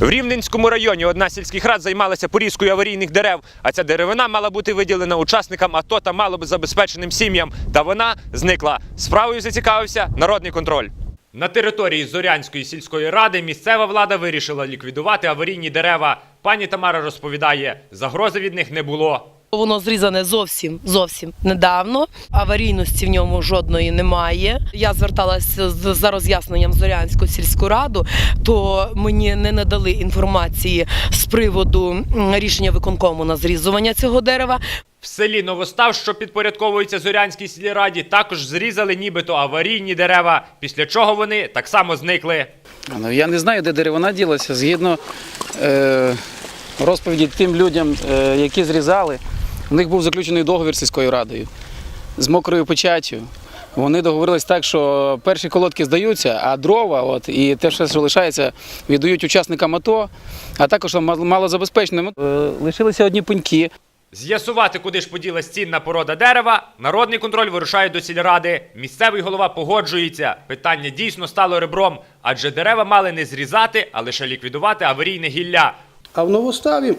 В Рівненському районі одна сільських рад займалася порізкою аварійних дерев, а ця деревина мала бути виділена учасникам АТО та мало би забезпеченим сім'ям. Та вона зникла. Справою зацікавився народний контроль. На території Зорянської сільської ради місцева влада вирішила ліквідувати аварійні дерева. Пані Тамара розповідає, загрози від них не було. Воно зрізане зовсім зовсім недавно. Аварійності в ньому жодної немає. Я зверталася з- за роз'ясненням Зорянську сільську раду, то мені не надали інформації з приводу рішення виконкому на зрізування цього дерева. В селі Новостав, що підпорядковується Зорянській сільраді, також зрізали нібито аварійні дерева, після чого вони так само зникли. Ну, я не знаю, де деревина ділася. Згідно е, розповіді тим людям, е, які зрізали, у них був заключений договір з сільською радою з мокрою печаттю. Вони договорились так, що перші колодки здаються, а дрова от, і те, що лишається, віддають учасникам АТО, а також мал- малозабезпеченим. Е, лишилися одні пеньки. З'ясувати, куди ж поділась цінна порода дерева, народний контроль вирушає до сільради. Місцевий голова погоджується. Питання дійсно стало ребром, адже дерева мали не зрізати, а лише ліквідувати аварійне гілля. А в Новоставі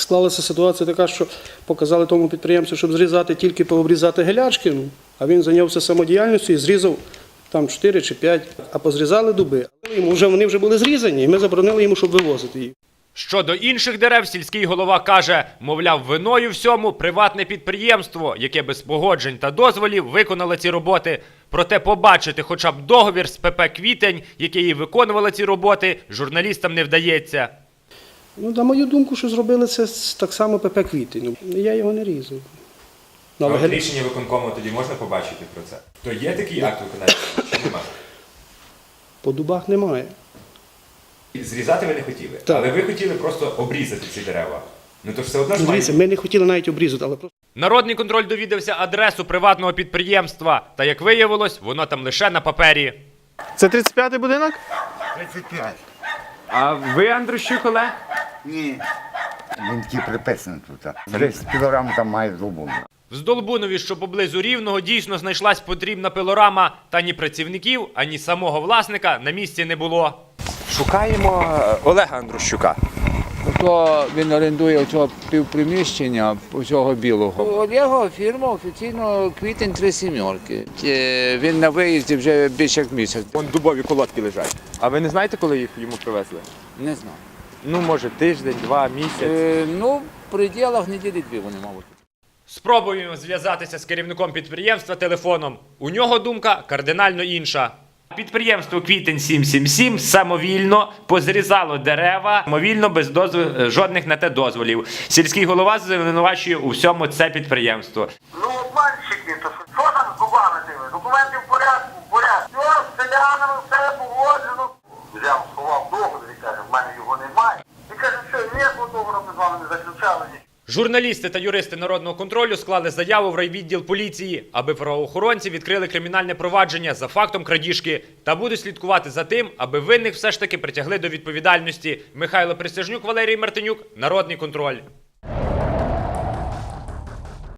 склалася ситуація така, що показали тому підприємцю, щоб зрізати тільки пообрізати гелячки, ну, а він зайнявся самодіяльністю і зрізав там 4 чи 5, а позрізали дуби. Йому вже вони вже були зрізані, і ми заборонили йому, щоб вивозити їх. Щодо інших дерев, сільський голова каже, мовляв, виною всьому приватне підприємство, яке без погоджень та дозволів виконало ці роботи. Проте побачити хоча б договір з ПП Квітень, який і виконувало ці роботи, журналістам не вдається. Ну, на мою думку, що зробили це так само ПП Квітень. Ну, Я його не різав. Ну, але рішення виконкому тоді можна побачити про це? То є такий акт виконання чи немає? По дубах немає. Зрізати ви не хотіли, Так. але ви хотіли просто обрізати ці дерева. Ну то ж все одно ж Дивіться, ми не хотіли навіть обрізати, але просто. Народний контроль довідався адресу приватного підприємства, та як виявилось, воно там лише на папері. Це 35-й будинок? 35. А ви, Андрущук, Олег? Ні. Він тільки приписаний тут. 30 кілограм там має зубу. В Здолбунові, що поблизу Рівного, дійсно знайшлась потрібна пилорама, та ні працівників, ані самого власника на місці не було. Шукаємо е, Олега Андрущука. То він орендує цього півприміщення цього білого. Олега фірма офіційно квітень три сімерки. Е, Він на виїзді вже більше як місяць. Вон дубові колодки лежать. А ви не знаєте, коли їх йому привезли? Не знаю. Ну, може, тиждень, два, місяць. Е, ну, в пределах неділі дві вони, мабуть. Спробуємо зв'язатися з керівником підприємства телефоном. У нього думка кардинально інша. Підприємство Квітень 777 самовільно позрізало дерева, самовільно без дозволу жодних на те дозволів. Сільський голова звинувачує у всьому це підприємство. Ну, обманщики, то що, що там з губами тими? Документи в порядку, в порядку. Все, з селянами все погоджено. Взяв, сховав договір і каже, в мене його немає. І каже, що ніякого договору ми з вами не заключали. ні. Журналісти та юристи народного контролю склали заяву в райвідділ поліції, аби правоохоронці відкрили кримінальне провадження за фактом крадіжки та будуть слідкувати за тим, аби винних все ж таки притягли до відповідальності. Михайло Присяжнюк, Валерій Мартинюк, Народний контроль.